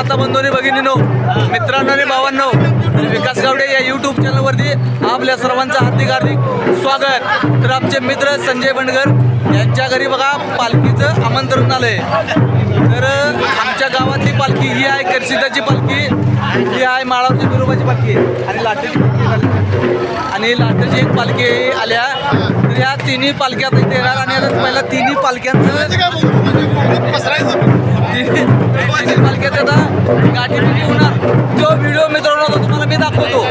माता बंधूंनी भगिनीनो मित्रांनो आणि भावांनो विकास गावडे या यूट्यूब चॅनलवरती आपल्या सर्वांचं हार्दिक हार्दिक स्वागत. तर आमचे मित्र संजय बंडगर यांच्या घरी बघा पालखीचं आमंत्रण आलंय. तर आमच्या गावातली पालखी ही आहे करसिदाची पालखी. ही आहे माळावची बिरोबाची पालखी. आणि लाटेची आणि लाटेची एक पालखी आल्या. तर या तिन्ही पालख्या येणार आणि आता पहिल्या तिन्ही पालख्यांचं तिन्ही पालख्यात गाठी होणार. तो व्हिडिओ मित्रांनो तुम्हाला मी दाखवतो.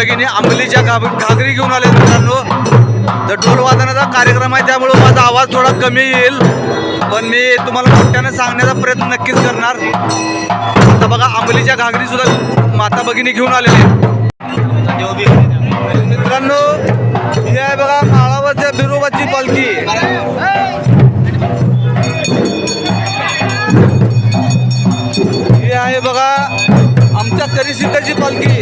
भगिनी आंबलीच्या घागरी घेऊन आले मित्रांनो. तर ढोल वादनाचा कार्यक्रम आहे त्यामुळं माझा आवाज थोडा कमी येईल. पण मी तुम्हाला मोठ्याने सांगण्याचा प्रयत्न नक्कीच करणार. आता बघा आंबलीच्या घागरी सुद्धा माता भगिनी घेऊन आलेली मित्रांनो ही आहे बघा काळावरच्या बिरोबाची पालखी. ही आहे बघा आमच्या तरी सिद्धाची पालखी.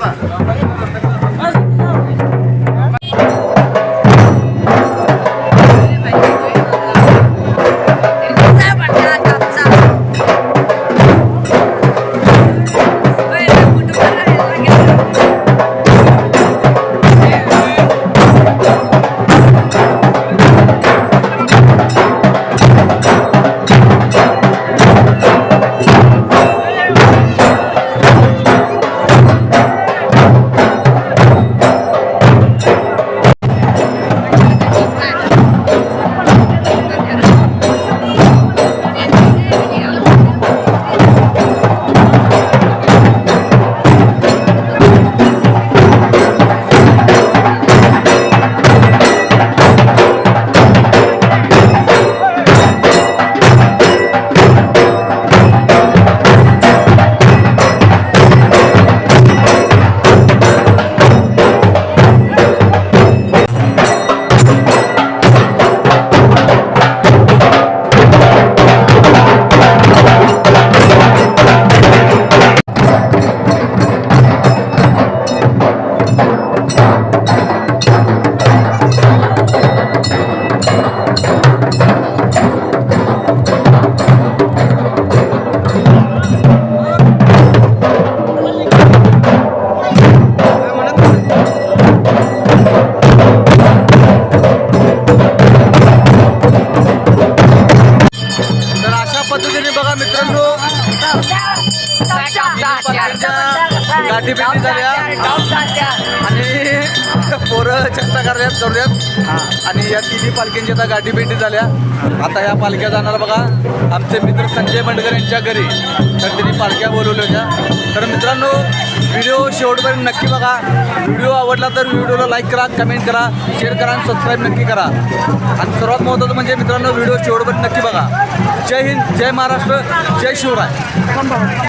verdad. आणि पोरं चर्चा करण्यात करूयात आणि या तिन्ही पालख्यांची आता गाठी भेटी झाल्या. आता ह्या पालख्या जाणार बघा. आमचे मित्र संजय बंडकर यांच्या घरी. तर त्यांनी पालख्या बोलवल्या होत्या. तर मित्रांनो व्हिडिओ शेवटपर्यंत नक्की बघा. व्हिडिओ आवडला तर व्हिडिओला लाईक करा कमेंट करा शेअर करा आणि सबस्क्राईब नक्की करा. आणि सर्वात महत्त्वाचं म्हणजे मित्रांनो व्हिडिओ शेवटपर्यंत नक्की बघा. जय हिंद जय महाराष्ट्र जय शिवराय.